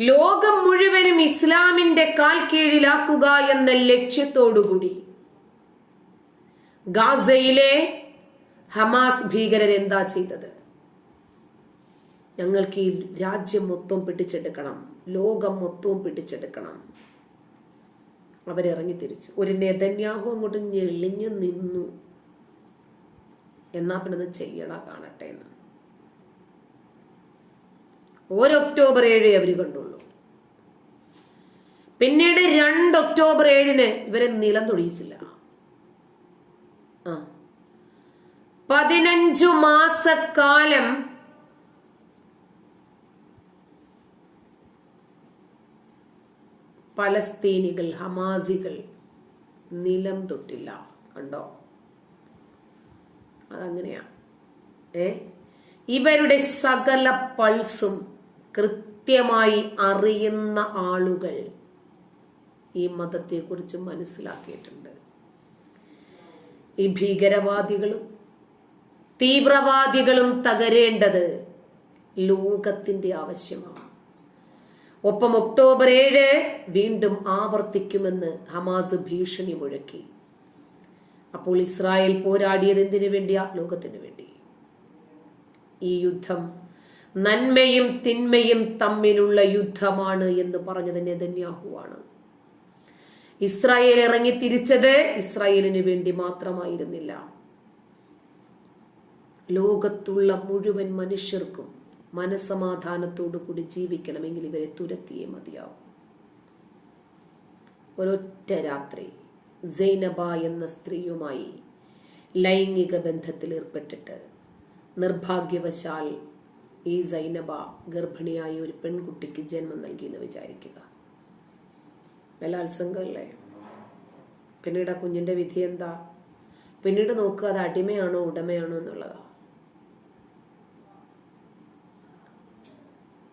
ലോകം മുഴുവനും ഇസ്ലാമിന്റെ കാൽ കീഴിലാക്കുക എന്ന ലക്ഷ്യത്തോടുകൂടി ഗാസയിലെ ഹമാസ് ഭീകരർ എന്താ ചെയ്തത്? ഞങ്ങൾക്ക് ഈ രാജ്യം മൊത്തം പിടിച്ചെടുക്കണം. ലോകം മൊത്തവും പിടിച്ചെടുക്കണം. അവരിറങ്ങി തിരിച്ചു. ഒരു നെതന്യാഹു അങ്ങോട്ട് ഞെളിഞ്ഞു നിന്നു. എന്നാ പിന്നെ ചെയ്യണ കാണട്ടെ എന്ന്. ഒരു ഒക്ടോബർ ഏഴ് അവർ കണ്ടുള്ളൂ. പിന്നീട് രണ്ട് ഒക്ടോബർ ഏഴിന് ഇവരെ നിലം തൊടിയിച്ചില്ല ആ. പതിനഞ്ചു മാസക്കാലം പലസ്തീനികൾ ഹമാസികൾ നിലം തൊട്ടില്ല. കണ്ടോ? അതങ്ങനെയാ. ഏ? ഇവരുടെ സകല പൾസും കൃത്യമായി അറിയുന്ന ആളുകൾ ഈ മതത്തെക്കുറിച്ച് മനസ്സിലാക്കിയിട്ടുണ്ട്. ഈ ഭീകരവാദികളും തീവ്രവാദികളും തകരേണ്ടത് ലോകത്തിന്റെ ആവശ്യമാണ്. ഒപ്പം ഒക്ടോബർ ഏഴ് വീണ്ടും ആവർത്തിക്കുമെന്ന് ഹമാസ് ഭീഷണി മുഴക്കി. അപ്പോൾ ഇസ്രായേൽ പോരാടിയത് എന്തിനു വേണ്ടിയാ? ലോകത്തിന് വേണ്ടി. ഈ യുദ്ധം നന്മയും തിന്മയും തമ്മിലുള്ള യുദ്ധമാണ് എന്ന് പറഞ്ഞത് നെതന്യാഹുവാണ്. ഇസ്രായേൽ ഇറങ്ങി തിരിച്ചത് ഇസ്രായേലിന് വേണ്ടി മാത്രമായിരുന്നില്ല. ലോകത്തുള്ള മുഴുവൻ മനുഷ്യർക്കും മനസമാധാനത്തോടു കൂടി ജീവിക്കണമെങ്കിൽ ഇവരെ തുരത്തിയേ മതിയാവും ഒരൊറ്റ രാത്രി സൈനബ എന്ന സ്ത്രീയുമായി ലൈംഗിക ബന്ധത്തിൽ ഏർപ്പെട്ടിട്ട് നിർഭാഗ്യവശാൽ ഈ സൈനബ ഗർഭിണിയായ ഒരു പെൺകുട്ടിക്ക് ജന്മം നൽകിയെന്ന് വിചാരിക്കുക. ബലാത്സംഗമല്ലേ? പിന്നീട് ആ കുഞ്ഞിന്റെ വിധി എന്താ? പിന്നീട് നോക്കുക അത് അടിമയാണോ ഉടമയാണോ എന്നുള്ളതാ.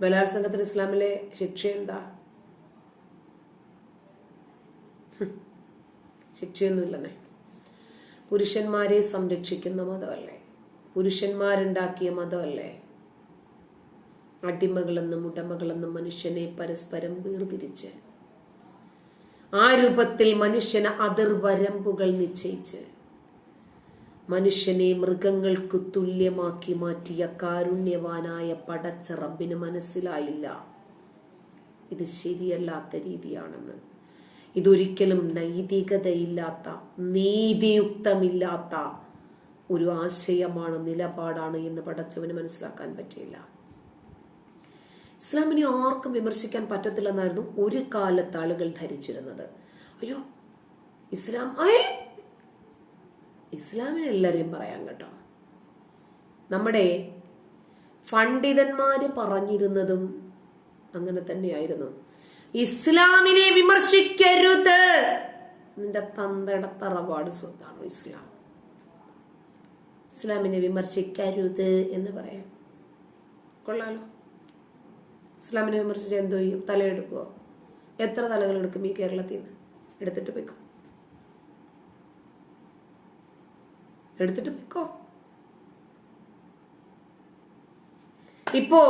ബലാത്സംഗത്തിന് ഇസ്ലാമിലെ ശിക്ഷ എന്താ. ശിക്ഷയൊന്നുമില്ലെന്നേ. പുരുഷന്മാരെ സംരക്ഷിക്കുന്ന മതമല്ലേ? പുരുഷന്മാരുണ്ടാക്കിയ മതമല്ലേ? അടിമകളെന്നും ഉടമകളെന്നും മനുഷ്യനെ പരസ്പരം വേർതിരിച്ച്. ആ രൂപത്തിൽ മനുഷ്യന് അതിർവരമ്പുകൾ നിശ്ചയിച്ച്. മനുഷ്യനെ മൃഗങ്ങൾക്ക് തുല്യമാക്കി മാറ്റിയ കാരുണ്യവാനായ പടച്ച റബ്ബിന് മനസ്സിലായില്ല. ഇത് ശരിയല്ലാത്ത രീതിയാണെന്ന്. ഇതൊരിക്കലും നൈതികതയില്ലാത്ത നീതിയുക്തമില്ലാത്ത ഒരു ആശയമാണ് നിലപാടാണ് എന്ന് പടച്ചവന് മനസ്സിലാക്കാൻ പറ്റിയില്ല. ഇസ്ലാമിനെ ആർക്കും വിമർശിക്കാൻ പറ്റത്തില്ലെന്നായിരുന്നു ഒരു കാലത്ത് ആളുകൾ ധരിച്ചിരുന്നത്. അയ്യോ ഇസ്ലാം അയേ ഇസ്ലാമിനെ എല്ലാവരെയും പറയാം കേട്ടോ. നമ്മുടെ പണ്ഡിതന്മാര് പറഞ്ഞിരുന്നതും അങ്ങനെ തന്നെയായിരുന്നു. ഇസ്ലാമിനെ വിമർശിക്കരുത്! നിന്റെ തന്തയുടെ തറവാട് സ്വത്താണോ ഇസ്ലാം? ഇസ്ലാമിനെ വിമർശിക്കരുത് എന്ന് പറയാം. കൊള്ളാലോ. ഇസ്ലാമിനെ വിമർശിച്ച് എന്തോ ചെയ്യും തലയെടുക്കുമോ എത്ര തലകൾ എടുക്കും ഈ കേരളത്തിൽ നിന്ന്? എടുത്തിട്ട് വെക്കും എടുത്തിട്ട് വെക്കോ ഇപ്പോ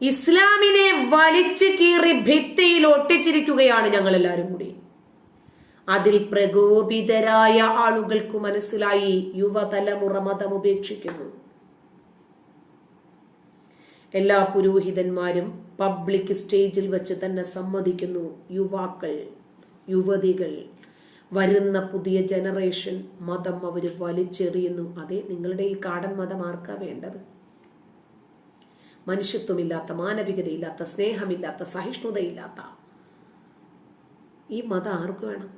ഇസ്ലാമിനെ വലിച്ചു കീറി ഭിത്തിയിൽ ഒട്ടിച്ചിരിക്കുകയാണ് ഞങ്ങൾ എല്ലാവരും കൂടി. അതിൽ പ്രകോപിതരായ ആളുകൾക്ക് മനസ്സിലായി യുവതലമുറ മതം ഉപേക്ഷിക്കുന്നു എല്ലാ പുരോഹിതന്മാരും പബ്ലിക് സ്റ്റേജിൽ വെച്ച് തന്നെ സമ്മതിക്കുന്നു. യുവാക്കൾ യുവതികൾ വരുന്ന പുതിയ ജനറേഷൻ മതം അവർ വലിച്ചെറിയുന്നു. അതെ നിങ്ങളുടെ ഈ കാടൻ മതം ആർക്കാ വേണ്ടത്? മനുഷ്യത്വമില്ലാത്ത മാനവികതയില്ലാത്ത സ്നേഹമില്ലാത്ത സഹിഷ്ണുതയില്ലാത്ത ഈ മതം ആർക്ക് വേണം?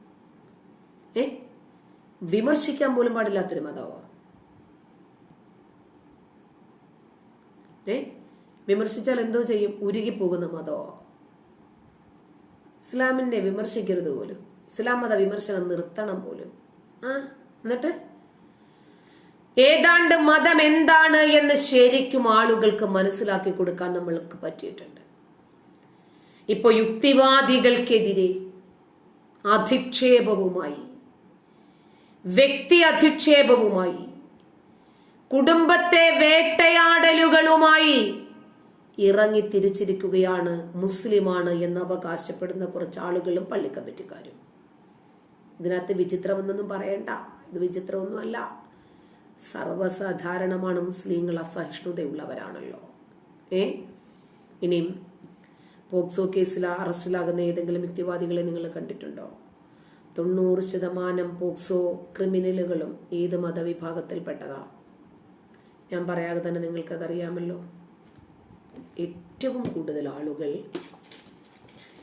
ഏ? വിമർശിക്കാൻ പോലും പാടില്ലാത്തൊരു മതമോ ഏ വിമർശിച്ചാൽ എന്തോ ചെയ്യും? ഉരുകിപ്പോകുന്ന മതമോ ഇസ്ലാമിനെ വിമർശിക്കരുത് പോലും. ഇസ്ലാം മത വിമർശനം നിർത്തണം പോലും. ആ എന്നിട്ട്? ഏതാണ്ട് മതം എന്താണ് എന്ന് ശരിക്കും ആളുകൾക്ക് മനസ്സിലാക്കി കൊടുക്കാൻ നമ്മൾക്ക് പറ്റിയിട്ടുണ്ട്. ഇപ്പൊ യുക്തിവാദികൾക്കെതിരെ അധിക്ഷേപവുമായി വ്യക്തി അധിക്ഷേപവുമായി കുടുംബത്തെ വേട്ടയാടലുകളുമായി ഇറങ്ങി തിരിച്ചിരിക്കുകയാണ് മുസ്ലിമാണ് എന്ന് അവകാശപ്പെടുന്ന കുറച്ച് ആളുകളും പള്ളി പള്ളിക്കമ്മിറ്റിക്കാരും ഇതിനകത്ത് വിചിത്രമെന്നൊന്നും പറയണ്ട. ഇത് വിചിത്രമൊന്നുമല്ല. സർവസാധാരണമാണ് മുസ്ലിങ്ങൾ അസഹിഷ്ണുതയുള്ളവരാണല്ലോ. ഏ? ഇനിയും പോക്സോ കേസിൽ അറസ്റ്റിലാകുന്ന ഏതെങ്കിലും വ്യക്തിവാദികളെ നിങ്ങൾ കണ്ടിട്ടുണ്ടോ? തൊണ്ണൂറ് ശതമാനം പോക്സോ ക്രിമിനലുകളും ഏത് മതവിഭാഗത്തിൽപ്പെട്ടതാ? ഞാൻ പറയാതെ തന്നെ നിങ്ങൾക്കതറിയാമല്ലോ. ഏറ്റവും കൂടുതൽ ആളുകൾ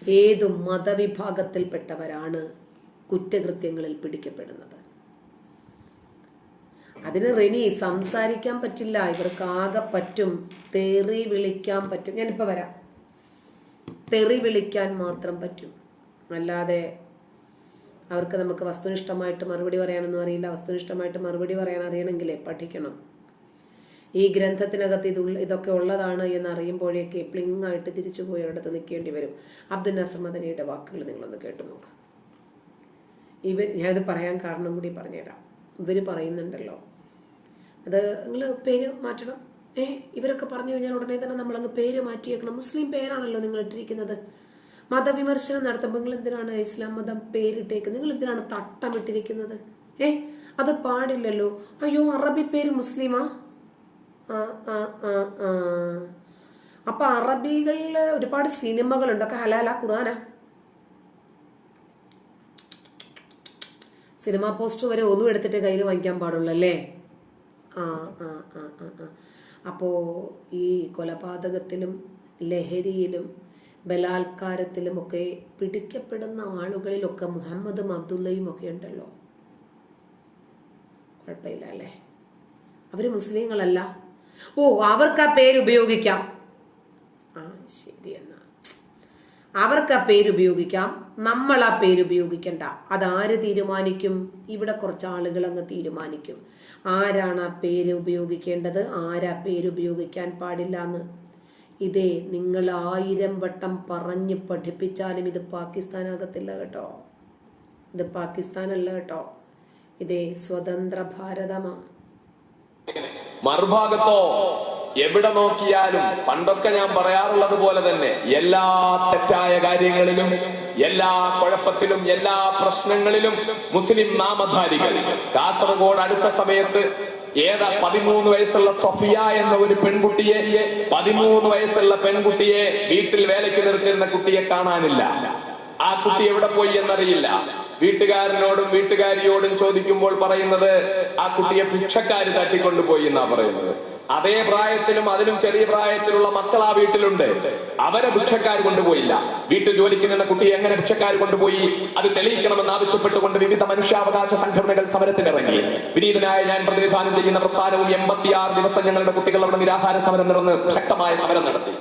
ഏതു മതവിഭാഗത്തിൽപ്പെട്ടവരാണ് കുറ്റകൃത്യങ്ങളിൽ പിടിക്കപ്പെടുന്നത്? അതിന് റിനി സംസാരിക്കാൻ പറ്റില്ല. ഇവർക്ക് ആകെ പറ്റും. തെറി വിളിക്കാൻ പറ്റും. ഞാനിപ്പോൾ വരാം. തെറി വിളിക്കാൻ മാത്രം പറ്റും. അല്ലാതെ അവർക്ക് നമുക്ക് വസ്തുനിഷ്ഠമായിട്ട് മറുപടി പറയാനൊന്നും അറിയില്ല. വസ്തുനിഷ്ഠമായിട്ട് മറുപടി പറയാൻ അറിയണമെങ്കിലേ പഠിക്കണം. ഈ ഗ്രന്ഥത്തിനകത്ത് ഇത് ഇതൊക്കെ ഉള്ളതാണ് എന്ന് അറിയുമ്പോഴേക്ക് പ്ലിങ് ആയിട്ട് തിരിച്ചു പോയി ഒരിടത്ത് നിൽക്കേണ്ടി വരും. അബ്ദുൽ നസർ മദനിയുടെ വാക്കുകൾ നിങ്ങളൊന്ന് കേട്ടു നോക്കാം. ഇവർ ഞാനിത് പറയാൻ കാരണം കൂടി പറഞ്ഞുതരാം. ഇവർ പറയുന്നുണ്ടല്ലോ. അത് നിങ്ങൾ പേര് മാറ്റണം. ഏ ഇവരൊക്കെ പറഞ്ഞു കഴിഞ്ഞാൽ ഉടനെ തന്നെ നമ്മളങ്ങ് പേര് മാറ്റിയേക്കണം. മുസ്ലിം പേരാണല്ലോ നിങ്ങൾ ഇട്ടിരിക്കുന്നത്. മതവിമർശനം നടത്തുമ്പോൾ നിങ്ങൾ എന്തിനാണ് ഇസ്ലാം മതം പേരിട്ടേക്കുന്നത്? നിങ്ങൾ എന്തിനാണ് തട്ടമിട്ടിരിക്കുന്നത്? ഏ അത് പാടില്ലല്ലോ. അയ്യോ അറബി പേര് മുസ്ലിമാ? അപ്പൊ അറബികളിൽ ഒരുപാട് സിനിമകളുണ്ട്. ഒക്കെ ഹലാല ഖുർആന. സിനിമ പോസ്റ്റർ വരെ ഒന്നും എടുത്തിട്ട് കയ്യിൽ വാങ്ങിക്കാൻ പാടുള്ളൂ അല്ലേ? ആ ആ ആ ആ. അപ്പോ ഈ കൊലപാതകത്തിലും ലഹരിയിലും ബലാത്കാരത്തിലും ഒക്കെ പിടിക്കപ്പെടുന്ന ആളുകളിലൊക്കെ മുഹമ്മദും അബ്ദുള്ളയും ഒക്കെ ഉണ്ടല്ലോ. കുഴപ്പമില്ല അല്ലേ? അവർ മുസ്ലിങ്ങളല്ല. ഓ അവർക്ക് ആ പേര് ഉപയോഗിക്കാം. ആ ശരി എന്നാ. അവർക്ക് ആ പേര് ഉപയോഗിക്കാം. നമ്മൾ ആ പേര് ഉപയോഗിക്കണ്ട. അതാര് തീരുമാനിക്കും? ഇവിടെ കുറച്ച് ആളുകൾ അങ്ങ് തീരുമാനിക്കും. ആരാണ് ആ പേര് ഉപയോഗിക്കേണ്ടത്? ആരാ പേര് ഉപയോഗിക്കാൻ പാടില്ല എന്ന് ഇതേ നിങ്ങൾ ആയിരം വട്ടം പറഞ്ഞ് പഠിപ്പിച്ചാലും ഇത് പാകിസ്ഥാനാകത്തില്ല കേട്ടോ. ഇത് പാകിസ്ഥാനല്ല കേട്ടോ. ഇതേ സ്വതന്ത്ര ഭാരതമാണ് മറുഭാഗത്തോ എവിടെ നോക്കിയാലും പണ്ടൊക്കെ ഞാൻ പറയാറുള്ളത് പോലെ തന്നെ എല്ലാ തെറ്റായ കാര്യങ്ങളിലും എല്ലാ കുഴപ്പത്തിലും എല്ലാ പ്രശ്നങ്ങളിലും മുസ്ലിം നാമധാരികൾ. കാസർഗോഡ് അടുത്ത സമയത്ത് ഏതാ പതിമൂന്ന് വയസ്സുള്ള സഫിയ എന്ന ഒരു പെൺകുട്ടിയെ പതിമൂന്ന് വയസ്സുള്ള പെൺകുട്ടിയെ വീട്ടിൽ വേലയ്ക്ക് നിർത്തിയിരുന്ന കുട്ടിയെ കാണാനില്ല. ആ കുട്ടി എവിടെ പോയി എന്നറിയില്ല. വീട്ടുകാരനോടും വീട്ടുകാരിയോടും ചോദിക്കുമ്പോൾ പറയുന്നത് ആ കുട്ടിയെ ഭിക്ഷക്കാര് തട്ടിക്കൊണ്ടുപോയി എന്നാ പറയുന്നത്. അതേ പ്രായത്തിലും അതിലും ചെറിയ പ്രായത്തിലുള്ള മക്കൾ ആ വീട്ടിലുണ്ട്. അവരെ ഭിക്ഷക്കാർ കൊണ്ടുപോയില്ല. വീട്ടിൽ ജോലിക്ക് നിന്ന കുട്ടിയെ എങ്ങനെ ഭിക്ഷക്കാർ കൊണ്ടുപോയി? അത് തെളിയിക്കണമെന്ന് ആവശ്യപ്പെട്ടുകൊണ്ട് വിവിധ മനുഷ്യാവകാശ സംഘടനകൾ സമരത്തിനിറങ്ങി. വിനീതനായ ഞാൻ പ്രതിനിധാനം ചെയ്യുന്ന പ്രസ്ഥാനവും എൺപത്തിയാറ് ദിവസം ഞങ്ങളുടെ കുട്ടികൾ അവിടെ നിരാഹാര സമരം നടന്ന് ശക്തമായ സമരം നടത്തി.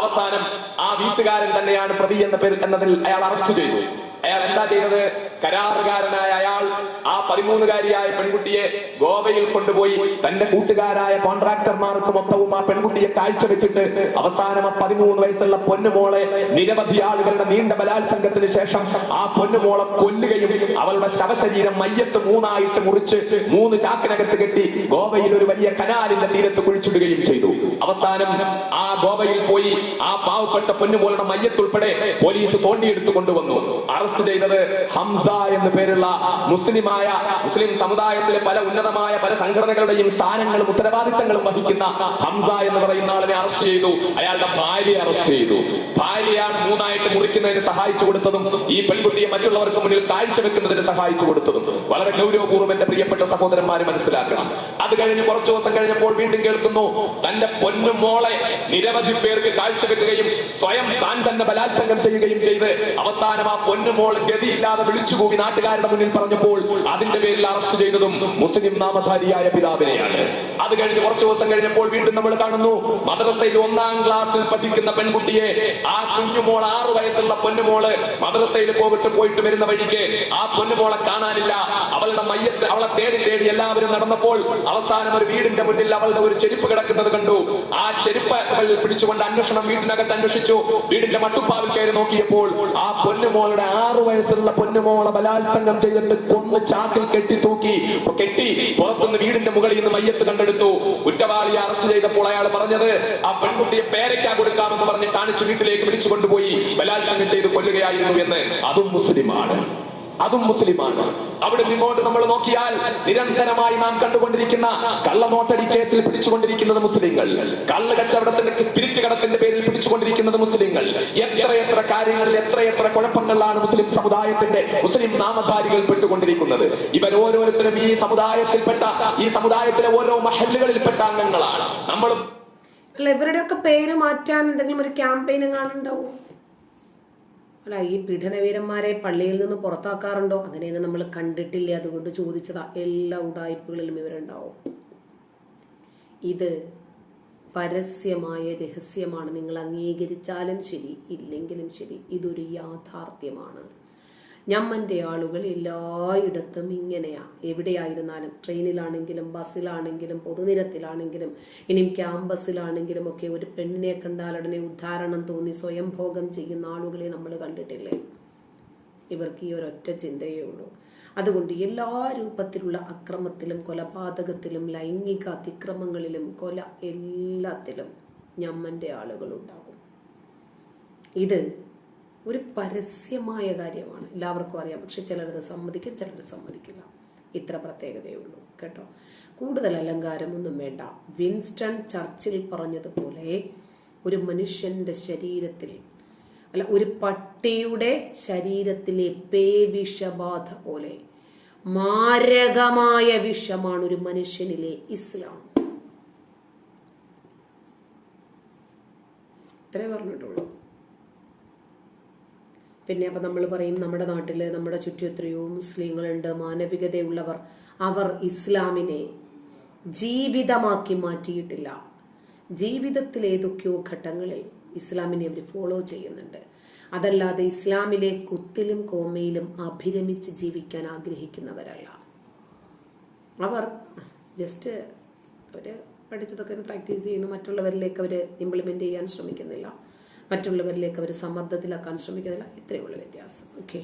അവസാനം ആ വീട്ടുകാരൻ തന്നെയാണ് പ്രതി എന്ന പേരിൽ എന്നതിൽ അയാൾ അറസ്റ്റ് ചെയ്തു. അയാൾ എന്താ ചെയ്തത്? കരാറുകാരനായ അയാൾ ആ പതിമൂന്നുകാരിയായ പെൺകുട്ടിയെ ഗോവയിൽ കൊണ്ടുപോയി തന്റെ കൂട്ടുകാരായ കോൺട്രാക്ടർമാർക്ക് മൊത്തവും ആ പെൺകുട്ടിയെ കാഴ്ചവെച്ചിട്ട് അവസാനം ആ പതിമൂന്ന് വയസ്സുള്ള പൊന്നുമോളെ നിരവധി ആളുകളുടെ നീണ്ട ബലാത്സംഗത്തിന് ശേഷം ആ പൊന്നുമോളെ കൊല്ലുകയും അവളുടെ ശവശരീരം മയ്യത്ത് മൂന്നായിട്ട് മുറിച്ച് മൂന്ന് ചാക്കിനകത്ത് കെട്ടി ഗോവയിൽ ഒരു വലിയ കനാലിന്റെ തീരത്ത് കുഴിച്ചിടുകയും ചെയ്തു. അവസാനം ആ ഗോവയിൽ പോയി ആ പാവപ്പെട്ട പൊന്നുമോളുടെ മയ്യത്തുൾപ്പെടെ പോലീസ് തോണ്ടിയെടുത്തു കൊണ്ടുവന്നു. അറസ്റ്റ് ചെയ്തത് ഹംസ എന്ന് പേരുള്ള മുസ്ലിമായ മുസ്ലിം സമുദായത്തിലെ പല ഉന്നതമായ പല സംഘടനകളുടെയും സ്ഥാനങ്ങളും ഉത്തരവാദിത്തങ്ങളും വഹിക്കുന്ന ഹംസ എന്ന് പറയുന്ന ആളിനെ അറസ്റ്റ് ചെയ്തു. അയാളുടെ ഭാര്യയെ അറസ്റ്റ് ചെയ്തു. ഭാര്യയാണ് മൂന്നായിട്ട് മുറിക്കുന്നതിന് സഹായിച്ചു കൊടുത്തതും ഈ പെൺകുട്ടിയെ മറ്റുള്ളവർക്ക് മുന്നിൽ കാഴ്ചവെക്കുന്നതിന് സഹായിച്ചു കൊടുത്തതും വളരെ ഗൗരവപൂർവം എന്റെ പ്രിയപ്പെട്ട സഹോദരന്മാരെ മനസ്സിലാക്കണം. അത് കഴിഞ്ഞ് കുറച്ചു ദിവസം കഴിഞ്ഞപ്പോൾ വീണ്ടും കേൾക്കുന്നു തന്റെ പൊന്നു മോളെ നിരവധി പേർക്ക് കാഴ്ചവെക്കുകയും സ്വയം താൻ തന്നെ ബലാത്സംഗം ചെയ്യുകയും ചെയ്ത് അവസാനം ആ പൊന്നുമോൾ ഗതിയില്ലാതെ വിളിച്ചുകൂടി നാട്ടുകാരുടെ മുന്നിൽ പറഞ്ഞപ്പോൾ അതിന്റെ പേരിൽ അറസ്റ്റ് ചെയ്തതും മുസ്ലിം നാമധാരിയായ പിതാവിനെയാണ്. അത് കഴിഞ്ഞ് കുറച്ചു ദിവസം കഴിഞ്ഞപ്പോൾ വീണ്ടും നമ്മൾ കാണുന്നു മദ്രസയിൽ ഒന്നാം ക്ലാസ്സിൽ പഠിക്കുന്ന പെൺകുട്ടിയെ ആ കുഞ്ഞുമോൾ ആറു വയസ്സുള്ള പൊന്നുമോൾ മദ്രസയിൽ പോയിട്ട് പോയിട്ട് വരുന്ന വഴിക്ക് ആ പൊന്നുമോളെ കാണാനില്ല. അവളുടെ മയ്യത്ത് അവളെ തേടി തേടി എല്ലാവരും നടന്നപ്പോൾ അവസാനം ഒരു വീടിന്റെ മുന്നിൽ അവളുടെ ഒരു ചെരുപ്പ് കിടക്കുന്നത് കണ്ടു. ആ ചെരുപ്പ് പിടിച്ചുകൊണ്ട് അന്വേഷണം വീട്ടിനകത്ത് അന്വേഷിച്ചു. വീടിന്റെ മട്ടുപ്പാവിൽ കയറി നോക്കിയപ്പോൾ ആ പൊന്നുമോളുടെ ആറു വയസ്സുള്ള പൊന്നുമോളെ ബലാത്സംഗം ചെയ്തിട്ട് കൊന്ന് ചാക്കിൽ കെട്ടി തൂക്കി കെട്ടി പുറത്തുനിന്ന് വീടിന്റെ മുകളിൽ നിന്ന് മയ്യത്ത് കണ്ടെടുത്തു. കുറ്റവാളിയെ അറസ്റ്റ് ചെയ്തപ്പോൾ അയാൾ പറഞ്ഞത് ആ പെൺകുട്ടിയെ പേരയ്ക്കാൻ കൊടുക്കാമെന്ന് പറഞ്ഞ് കാണിച്ച് വീട്ടിലേക്ക് വിളിച്ചു കൊണ്ടുപോയി ബലാത്സംഗം ചെയ്ത് കൊല്ലുകയായിരുന്നു എന്ന്. അതും മുസ്ലിമാണ്. അതും മുസ്ലിമാണ്. അവിടെ നിങ്ങോട്ട് നമ്മൾ നോക്കിയാൽ നിരന്തരമായി നാം കണ്ടുകൊണ്ടിരിക്കുന്ന കള്ളനോട്ടടി കേസിൽ പിടിച്ചുകൊണ്ടിരിക്കുന്നത് മുസ്ലിങ്ങൾ. കള്ള കച്ചവടത്തിന്റെ സ്പിരിറ്റ് കടത്തിന്റെ പേരിൽ പിടിച്ചുകൊണ്ടിരിക്കുന്നത് മുസ്ലിങ്ങൾ. എത്രയെത്ര കാര്യങ്ങളിൽ എത്രയെത്ര കുഴപ്പങ്ങളിലാണ് മുസ്ലിം സമുദായത്തിന്റെ മുസ്ലിം നാമധാരികൾ പെട്ടുകൊണ്ടിരിക്കുന്നത്. ഇവർ ഓരോരുത്തരും ഈ സമുദായത്തിൽപ്പെട്ട ഈ സമുദായത്തിലെ ഓരോ മഹല്ലുകളിൽപ്പെട്ട അംഗങ്ങളാണ്. നമ്മൾ ഇവരുടെയൊക്കെ പേര് മാറ്റാൻ എന്തെങ്കിലും ഒരു ക്യാമ്പയിൻ എങ്ങാനുണ്ടാവും? അല്ല ഈ പീഡനവീരന്മാരെ പള്ളിയിൽ നിന്ന് പുറത്താക്കാറുണ്ടോ? അങ്ങനെയൊന്നും നമ്മൾ കണ്ടിട്ടില്ല? അതുകൊണ്ട് ചോദിച്ചതാ. എല്ലാ ഉടായ്പകളിലും ഇവരുണ്ടാവും. ഇത് പരസ്യമായ രഹസ്യമാണ്. നിങ്ങൾ അംഗീകരിച്ചാലും ശരി ഇല്ലെങ്കിലും ശരി ഇതൊരു യാഥാർത്ഥ്യമാണ്. ഞമ്മന്റെ ആളുകൾ എല്ലായിടത്തും ഇങ്ങനെയാ. എവിടെയായിരുന്നാലും ട്രെയിനിലാണെങ്കിലും ബസ്സിലാണെങ്കിലും പൊതുനിരത്തിലാണെങ്കിലും ഇനിയും ക്യാമ്പസിലാണെങ്കിലും ഒക്കെ ഒരു പെണ്ണിനെ കണ്ടാൽ ഉടനെ ഉദ്ധാരണം തോന്നി സ്വയം ഭോഗം ചെയ്യുന്ന ആളുകളെ നമ്മൾ കണ്ടിട്ടില്ലേ? ഇവർക്ക് ഈ ഒരൊറ്റ ചിന്തയേ ഉള്ളൂ. അതുകൊണ്ട് എല്ലാ രൂപത്തിലുള്ള അക്രമത്തിലും കൊലപാതകത്തിലും ലൈംഗിക അതിക്രമങ്ങളിലും കൊല എല്ലാത്തിലും ഞമ്മന്റെ ആളുകളുണ്ടാകും ഇത് ഒരു പരസ്യമായ കാര്യമാണ്. എല്ലാവർക്കും അറിയാം. പക്ഷെ ചിലരത് സമ്മതിക്കും ചിലർ സമ്മതിക്കില്ല. ഇത്ര പ്രത്യേകതയേ ഉള്ളൂ കേട്ടോ? കൂടുതൽ അലങ്കാരമൊന്നും വേണ്ട. വിൻസ്റ്റൺ ചർച്ചിൽ പറഞ്ഞതുപോലെ ഒരു മനുഷ്യന്റെ ശരീരത്തിൽ അല്ല ഒരു പട്ടിയുടെ ശരീരത്തിലെ പേവിഷബാധ പോലെ മാരകമായ വിഷമാണ് ഒരു മനുഷ്യനിലെ ഇസ്ലാം. ഇത്രേ പറഞ്ഞിട്ടുള്ളൂ. പിന്നെ അപ്പം നമ്മൾ പറയും നമ്മുടെ നാട്ടിൽ നമ്മുടെ ചുറ്റും എത്രയോ മുസ്ലിങ്ങളുണ്ട് മാനവികതയുള്ളവർ. അവർ ഇസ്ലാമിനെ ജീവിതമാക്കി മാറ്റിയിട്ടില്ല. ജീവിതത്തിലെ ഏതൊക്കെയോ ഘട്ടങ്ങളിൽ ഇസ്ലാമിനെ അവർ ഫോളോ ചെയ്യുന്നുണ്ട്. അതല്ലാതെ ഇസ്ലാമിലെ കുത്തിലും കോമയിലും അഭിരമിച്ച് ജീവിക്കാൻ ആഗ്രഹിക്കുന്നവരല്ല. അവർ ജസ്റ്റ് അവർ പഠിച്ചതൊക്കെ ഒന്ന് പ്രാക്ടീസ് ചെയ്യുന്നു മറ്റുള്ളവരിലേക്ക് അവർ ഇംപ്ലിമെന്റ് ചെയ്യാൻ ശ്രമിക്കുന്നില്ല. മറ്റുള്ളവരിലേക്ക് അവർ സമ്മർദ്ദത്തിലാക്കാൻ ശ്രമിക്കുന്നില്ല ഇത്രയേ ഉള്ളൂ വ്യത്യാസം. ഓക്കെ